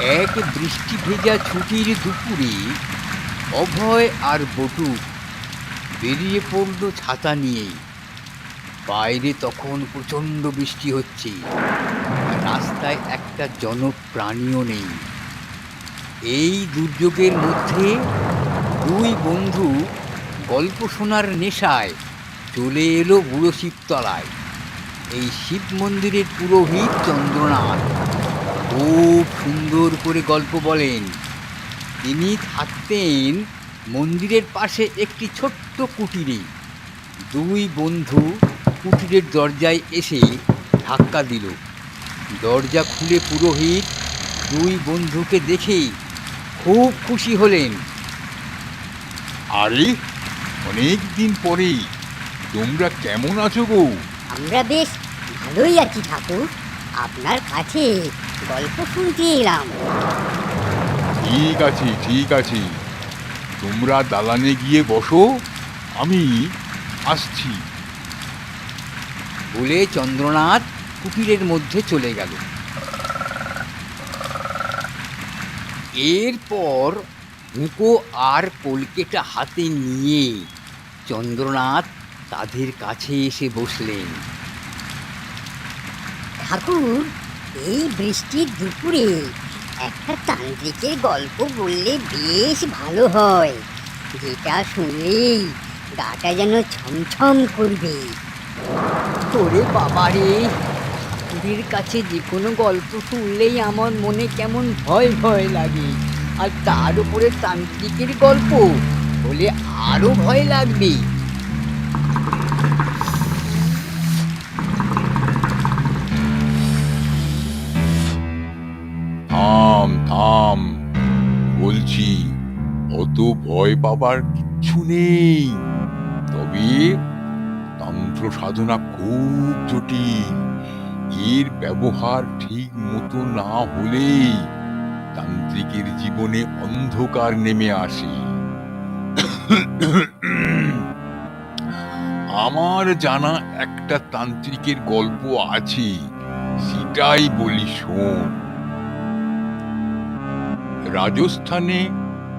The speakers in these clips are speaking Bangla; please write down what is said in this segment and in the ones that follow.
এক বৃষ্টি ভেজা ছুটির দুপুরে অভয় আর বটু বেরিয়ে পড়ল ছাতা নিয়েই বাইরে তখন প্রচণ্ড বৃষ্টি হচ্ছে। রাস্তায় একটা জনপ্রাণীও নেই। এই দুর্যোগের মধ্যে দুই বন্ধু গল্প শোনার নেশায় চলে এলো বুড়ো শিবতলায় এই শিব মন্দিরের পুরোহিত চন্দ্রনাথ। খুব সুন্দর করে গল্প বলেন। তিনি থাকতেন মন্দিরের পাশে একটি ছোট্ট কুটিরে। দুই বন্ধু কুটিরের দরজায় এসে ধাক্কা দিল। দরজা খুলে পুরোহিত দুই বন্ধুকে দেখে খুব খুশি হলেন। আরে অনেক দিন পরে তোমরা কেমন আছো গো? আমরা বেশ ভালোই আছি ঠাকুর। আপনার কাছে গল্প শুনতে এলাম ঠিক আছে ঠিক আছে তোমরা দালানে গিয়ে বসো আমি আসছি। বলে চন্দ্রনাথ কুটিরের মধ্যে চলে গেল। এরপর হুঁকো আর কলকেটা হাতে নিয়ে চন্দ্রনাথ তাদের কাছে এসে বসলেন। ঠাকুর, এই বৃষ্টির দুপুরে একটা তান্ত্রিকের গল্প বললে বেশ ভালো হয়। যেটা শুনলেই গাটা যেন ছমছম করবে। ওরে বাবারে, ঠাকুরের কাছে যে কোনো গল্প শুনলেই আমার মনে কেমন ভয় ভয় লাগে। আর তার উপরে তান্ত্রিকের গল্প বলে আরও ভয় লাগবে। অত ভয় পাবার কিচ্ছু নেই। তবে তন্ত্র সাধনা খুব জটিল। এর ব্যবহার ঠিক মতো না হলেই তান্ত্রিকের জীবনে অন্ধকার নেমে আসে। আমার জানা একটা তান্ত্রিকের গল্প আছে, সেটাই বলি শোন। রাজস্থানে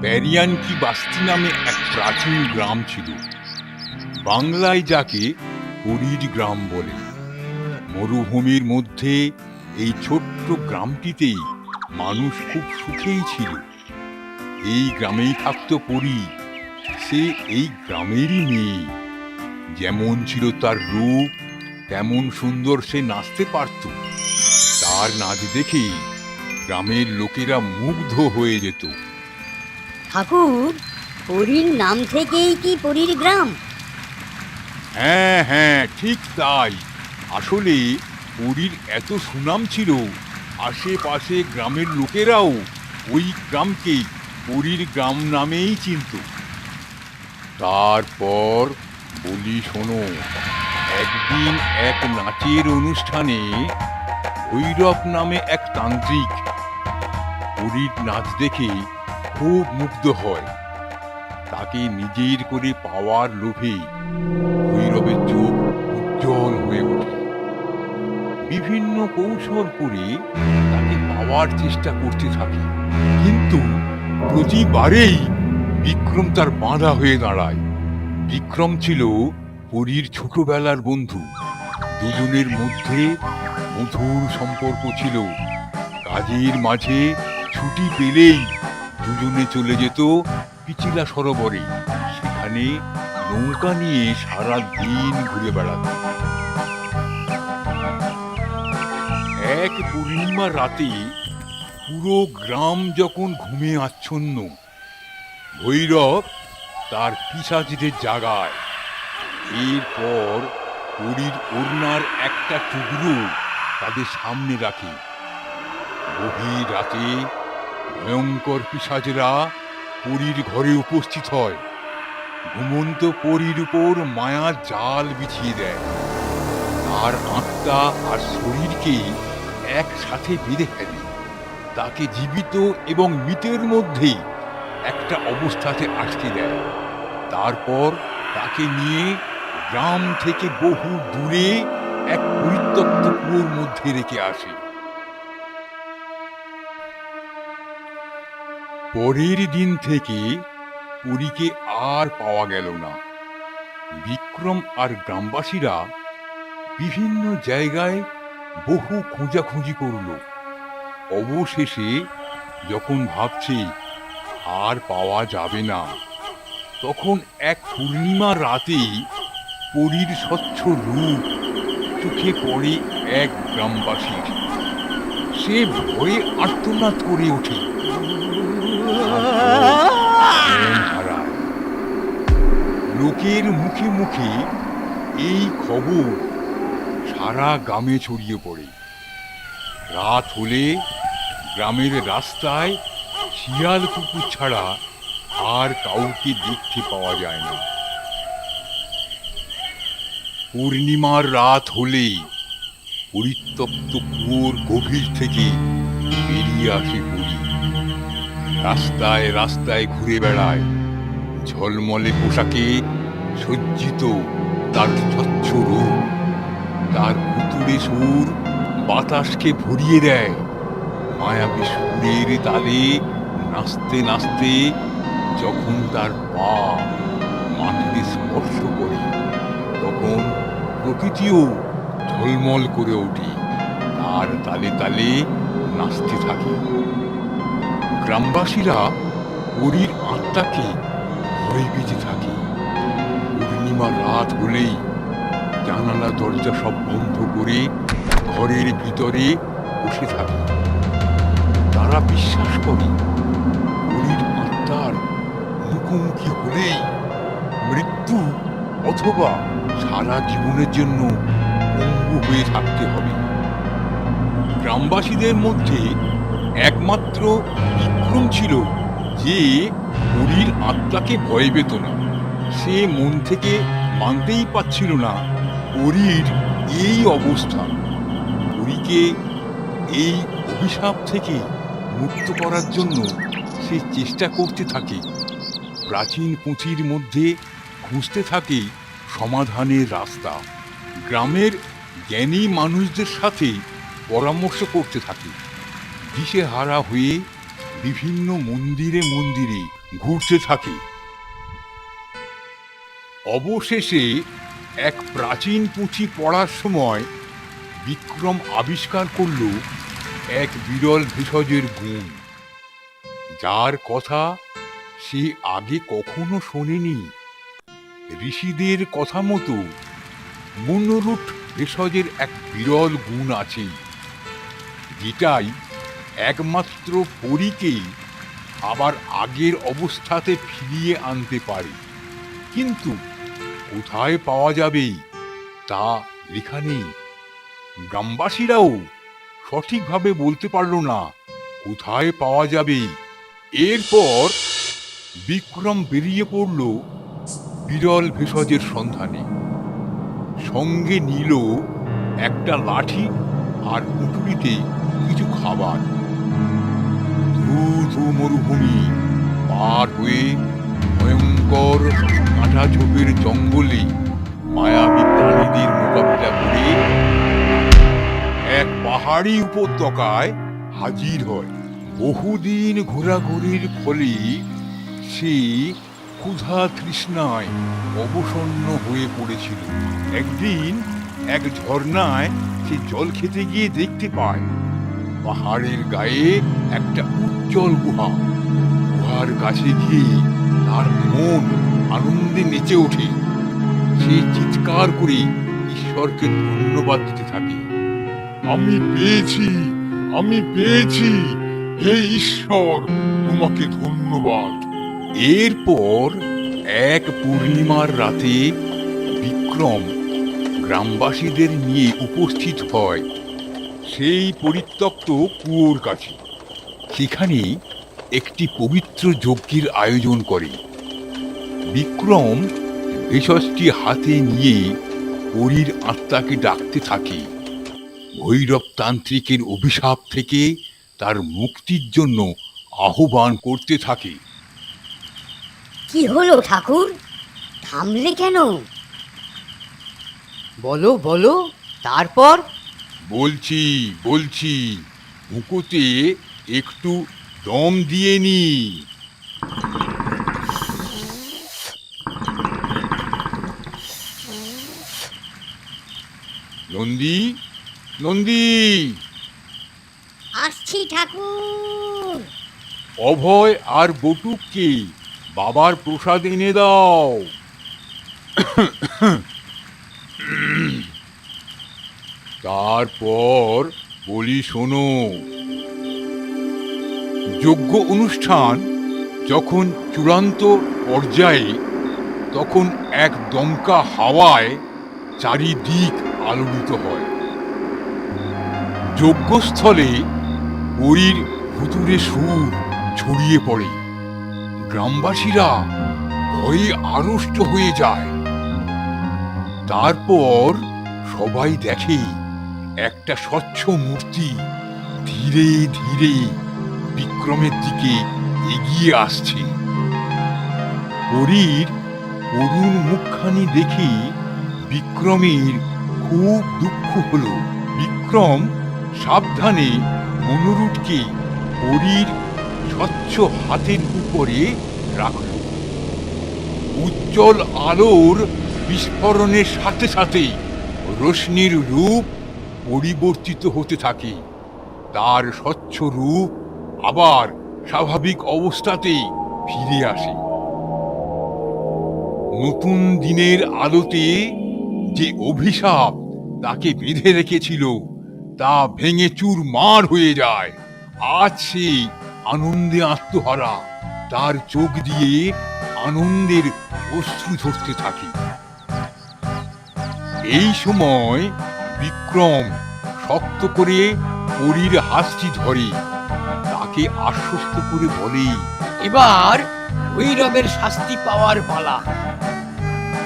প্যারিয়ানকি বাস্তি নামে এক প্রাচীন গ্রাম ছিল? বাংলায় যাকে হরির গ্রাম বলে। মরুভূমির মধ্যে এই ছোট্ট গ্রামটিতেই মানুষ খুব সুখেই ছিল। এই গ্রামেই থাকত পরি। সে এই গ্রামেরই মেয়ে। যেমন ছিল তার রূপ, তেমন সুন্দর সে নাচতে পারত। তার নাচ দেখেই গ্রামের লোকেরা মুগ্ধ হয়ে যেত। ঠাকুর, পরীর নাম থেকেই কি পরীর গ্রাম? হ্যাঁ হ্যাঁ ঠিক তাই। আসলে পুরীর এত সুনাম ছিল, আশেপাশে গ্রামের লোকেরাও ওই গ্রামকে পুরীর গ্রাম নামেই চিনত। তারপর বলি শোনো, একদিন এক নাচের অনুষ্ঠানে ভৈরব নামে এক তান্ত্রিক পুরীর নাচ দেখে খুব মুগ্ধ হয়। তাকে নিজের করে পাওয়ার লোভে ভৈরবের চোখ উজ্জ্বল হয়ে ওঠে। বিভিন্ন কৌশল করে তাকে পাওয়ার চেষ্টা করতে থাকে। কিন্তু প্রতিবারেই বিক্রম তার বাঁধা হয়ে দাঁড়ায়। বিক্রম ছিল পরীর ছোটবেলার বন্ধু। দুজনের মধ্যে মধুর সম্পর্ক ছিল। কাজের মাঝে ছুটি পেলেই দুজনে চলে যেত পিচিলা সরোবরে। সেখানে নৌকা নিয়ে সারা দিন ঘুরে বেড়াত। এক পূর্ণিমা রাতে পুরো গ্রাম যখন ঘুমে আচ্ছন্ন, ভৈরব তার পিসাচিদের জাগায়। এরপর পরীর ওড়নার একটা টুকরো তাদের সামনে রাখে। গভীর রাতে ভয়ঙ্কর পিসাজেরা পরীর ঘরে উপস্থিত হয়। ঘুমন্ত পরীর উপর মায়া জাল বিছিয়ে দেয়। তার আত্মা আর শরীরকে একসাথে বেঁধে ফেলে। তাকে জীবিত এবং মৃতের মধ্যে একটা অবস্থাতে আটকে দেয়। তারপর তাকে নিয়ে গ্রাম থেকে বহু দূরে এক পরিত্যক্ত কুয়োর মধ্যে রেখে আসে। পরের দিন থেকে পুরীকে আর পাওয়া গেল না। বিক্রম আর গ্রামবাসীরা বিভিন্ন জায়গায় বহু খোঁজাখুঁজি করল। অবশেষে যখন ভাবছে, আর পাওয়া যাবে না, তখন এক পূর্ণিমা রাতেই পরীর স্বচ্ছ রূপ চোখে পড়ে এক গ্রামবাসীর। সে ভয়ে আর্তনাদ করে ওঠে। লোকের মুখে মুখে এই খবর সারা গ্রামে ছড়িয়ে পড়ে। রাত হলে গ্রামের রাস্তায় শিয়াল কুকুর ছাড়া আর কাউকে দেখতে পাওয়া যায় না। পূর্ণিমার রাত হলেই পরিত্যক্ত কুয়োর গভীর থেকে বেরিয়ে আসে পুরী রাস্তায় রাস্তায় ঘুরে বেড়ায়। ঝলমলে পোশাকে সজ্জিত তার স্বচ্ছ রূপ। তার ভুতুড়ে সুর বাতাসকে ভরিয়ে দেয়। মায়াবী সুরের তালে নাচতে নাচতে যখন তার পা মাটিতে স্পর্শ করে, তখন প্রকৃতিও ঝলমল করে ওঠে। তার তালে তালে নাচতে থাকে। গ্রামবাসীরা পরীর আত্মাকে ভয় পেতে থাকি। পূর্ণিমা রাত হলেই জানালা, দরজা সব বন্ধ করে ঘরের ভিতরে বসে থাকে। তারা বিশ্বাস করে পরীর আত্মার মুখোমুখি হলেই মৃত্যু অথবা সারা জীবনের জন্য পঙ্গু হয়ে থাকতে হবে। গ্রামবাসীদের মধ্যে একমাত্র বিক্রম ছিল যে পরীর আত্মাকে ভয় পেত না। সে মন থেকে মানতেই পারছিল না পরীর এই অবস্থা। পরীকে এই অভিশাপ থেকে মুক্ত করার জন্য সে চেষ্টা করতে থাকে। প্রাচীন পুঁথির মধ্যে খুঁজতে থাকে সমাধানের রাস্তা। গ্রামের জ্ঞানী মানুষদের সাথে পরামর্শ করতে থাকে। দিশে হারা হয়ে বিভিন্ন মন্দিরে মন্দিরে ঘুরতে থাকে। অবশেষে এক প্রাচীন পুঁথি পড়ার সময় বিক্রম আবিষ্কার করল এক বিরল ভেষজের গুণ। যার কথা সে আগে কখনো শোনেনি। ঋষিদের কথা মতো মনোরূট ভেষজের এক বিরল গুণ আছে, যেটাই একমাত্র পরীকেই আবার আগের অবস্থাতে ফিরিয়ে আনতে পারে। কিন্তু কোথায় পাওয়া যাবে তা লেখা নেই। গ্রামবাসীরাও সঠিকভাবে বলতে পারল না, কোথায় পাওয়া যাবে এরপর বিক্রম বেরিয়ে পড়ল বিরল ভেষজের সন্ধানে। সঙ্গে নিল একটা লাঠি আর পুটুলিতে কিছু খাবার। ধু মরুভূমি, পার হয়ে ভয়ঙ্কর কাঁটা ঝোপের জঙ্গলে মায়াবী প্রাণীদের মোকাবিলা করে এক পাহাড়ি উপত্যকায় হাজির হয়। বহুদিন ঘোরাঘুরির ফলে সে ক্ষুধা তৃষ্ণায় অবসন্ন হয়ে পড়েছিল। একদিন এক ঝর্ণায় সে জল খেতে গিয়ে দেখতে পায়, পাহাড়ের গায়ে একটা উজ্জ্বল গুহা। গুহার কাছে গিয়ে তার মন আনন্দে নেচে ওঠে। সে চিৎকার করে ঈশ্বরকে ধন্যবাদ দিতে থাকে। আমি পেয়েছি আমি পেয়েছি। হে ঈশ্বর তোমাকে ধন্যবাদ। এরপর এক পূর্ণিমার রাতে বিক্রম গ্রামবাসীদের নিয়ে উপস্থিত হয়। সেই পরিত্যক্ত কুয়োর কাছে। সেখানে একটি পবিত্র যজ্ঞের আয়োজন করে। বিক্রম ভেষজটি হাতে নিয়ে পরীর আত্মাকে ডাকতে থাকে। ভৈরব তান্ত্রিকের অভিশাপ থেকে তার মুক্তির জন্য আহ্বান করতে থাকে। কি হলো ঠাকুর? থামলে কেন? বলো বলো তারপর? বলছি বলছি মুকুতে একটু দম দিয়ে নি। নন্দী নন্দী। আসছি ঠাকুর। অভয় আর বটুককে বাবার প্রসাদ এনে দাও। তারপর বলি শোনো। যজ্ঞ অনুষ্ঠান যখন চূড়ান্ত পর্যায়ে, তখন এক দমকা হাওয়ায় চারিদিক আলোড়িত হয়। যজ্ঞস্থলে বড়ির ভুতুরে সুর ছড়িয়ে পড়ে। গ্রামবাসীরা ভয়ে আড়ষ্ট হয়ে যায়। তারপর সবাই দেখে একটা স্বচ্ছ মূর্তি ধীরে ধীরে বিক্রমের দিকে এগিয়ে আসছে। হরির করুণ মুখখানি দেখে বিক্রমের খুব দুঃখ হলো। বিক্রম সাবধানে মনুরুটকে হরির স্বচ্ছ হাতের উপরে রাখল। উজ্জ্বল আলোর বিস্ফোরণের সাথে সাথে রশ্মির রূপ পরিবর্তিত হতে থাকে। তার স্বচ্ছ রূপ আবার স্বাভাবিক অবস্থাতেই ফিরে আসে। নতুন দিনের আলোতে যে অভিশাপ তাকে বেঁধে রেখেছিল, তা ভেঙে চুর মার হয়ে যায়। আজ সে আনন্দে আত্মহারা, তার চোখ দিয়ে আনন্দের অশ্রু ধরতে থাকে। এই সময় বিক্রম শক্ত করে পরীর হাসটি ধরে। তাকে আশ্বস্ত করে বলে এবার ভৈরবের শাস্তি পাওয়ার পালা।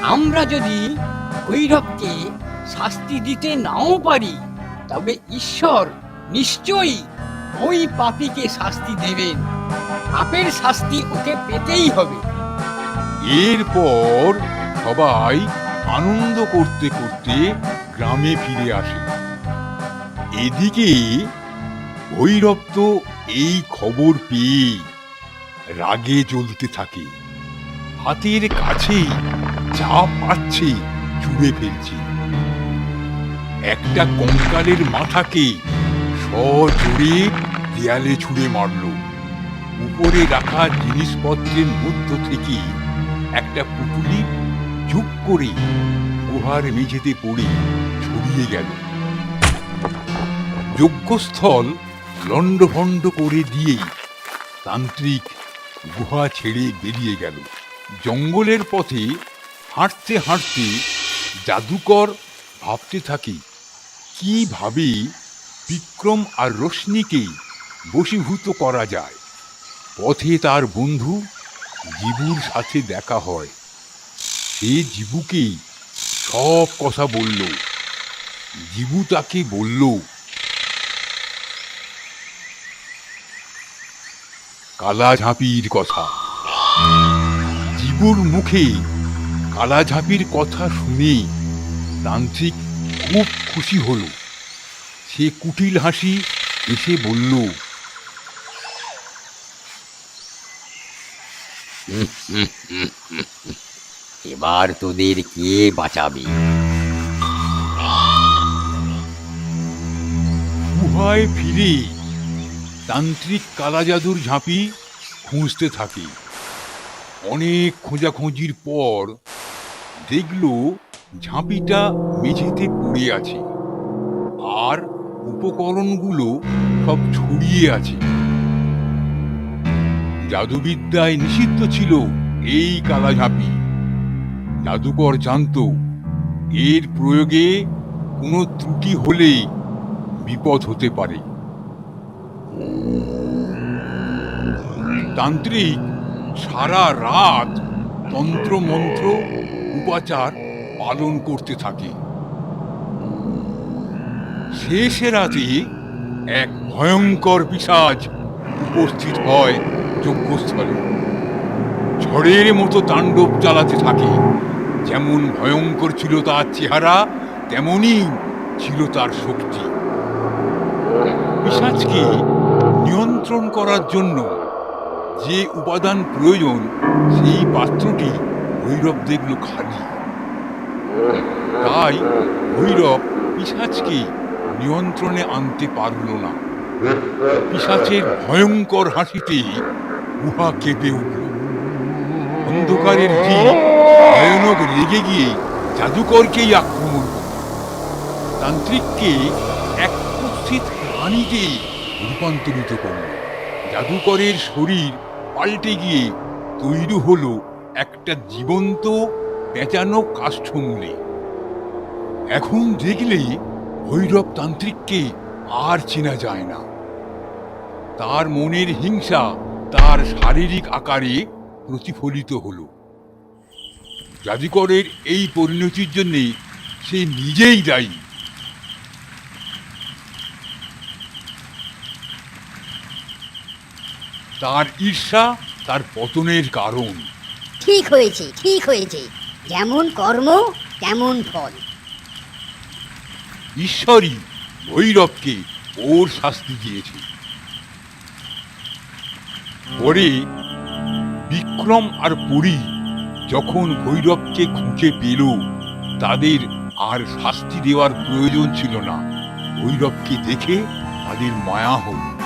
আমরা যদি ভৈরবকে শাস্তি দিতে নাও পারি, তবে ঈশ্বর নিশ্চয়ই ওই পাপীকে শাস্তি দেবেন। পাপের শাস্তি ওকে পেতেই হবে। এরপর সবাই আনন্দ করতে করতে গ্রামে ফিরে আসে। এদিকে ভৈরব তো এই খবর পেয়ে রাগে জ্বলতে থাকে। হাতের কাছে যা পাচ্ছে ছুঁড়ে ফেলছে। একটা কঙ্কালের মাথাকে সজোরে দেয়ালে ছুঁড়ে মারলো। উপরে রাখা জিনিসপত্রের মধ্য থেকে একটা পুটুলি চুপ করে গুহার মেঝেতে পড়ে ছড়িয়ে গেল। যজ্ঞস্থল লণ্ডভণ্ড করে দিয়েই তান্ত্রিক গুহা ছেড়ে বেরিয়ে গেল। জঙ্গলের পথে হাঁটতে হাঁটতে জাদুকর ভাবতে থাকে কীভাবে বিক্রম আর রশ্মিকে বশীভূত করা যায়? পথে তার বন্ধু জিবুর সাথে দেখা হয়। সে জিবুকে সব কথা বলল। জিবু তাকে বলল কালা ঝাঁপির কথা। জিবুর মুখে কালা ঝাঁপির কথা শুনে তান্ত্রিক খুব খুশি হলো। সে কুটিল হাসি এসে বলল এবার তোদের কে বাঁচাবে? গুহায় ফিরে তান্ত্রিক কালা জাদুর ঝাঁপি খুঁজতে থাকে। অনেক খোঁজাখুঁজির পর দেখল ঝাঁপিটা মেঝেতে পড়ে আছে আর উপকরণগুলো সব ছড়িয়ে আছে। জাদুবিদ্যায় নিষিদ্ধ ছিল এই কালা ঝাঁপি জাদুকর জানতো এর প্রয়োগে কোনো ত্রুটি হলেই বিপদ হতে পারে। তান্ত্রিক, সারা রাত তন্ত্র মন্ত্র উপাচার পালন করতে থাকে। শেষে রাতে এক ভয়ঙ্কর পিসাজ উপস্থিত হয় যজ্ঞস্থলে। ঝড়ের মতো তাণ্ডব চালাতে থাকে। যেমন ভয়ঙ্কর ছিল তার চেহারা, তেমনই ছিল তার শক্তি। পিসাজকে নিয়ন্ত্রণ করার জন্য যে উপাদান প্রয়োজন, সেই পাত্রটি ভৈরব দেখল খালি তাই ভৈরব পিসাজকে নিয়ন্ত্রণে আনতে পারল না। পিসাচের ভয়ঙ্কর হাসিতে গুহা কেঁপে উঠল। অন্ধকারের জীব ভয়ানক রেগে গিয়ে জাদুকরকেই আক্রমণ তান্ত্রিককে এক কুৎসিত প্রাণীতে রূপান্তরিত করল। জাদুকরের শরীর পাল্টে গিয়ে তৈরি হলো একটা জীবন্ত পেঁচানো কাষ্ঠমূলে। এখন দেখলে ভৈরব তান্ত্রিককে আর চেনা যায় না। তার মনের হিংসা তার শারীরিক আকারে প্রতিফলিত হলো। জাদুকরের এই পরিণতির জন্যে সে নিজেই দায়ী। তার ঈর্ষা তার পতনের কারণ। ঠিক হয়েছে ঠিক হয়েছে। যেমন কর্ম তেমন ফল। ঈশ্বরই ভৈরবকে ওর শাস্তি দিয়েছে। পরে বিক্রম আর পুরী যখন ভৈরবকে খুঁজে পেল তাদের আর শাস্তি দেওয়ার প্রয়োজন ছিল না। ভৈরবকে দেখে তাদের মায়া হলো।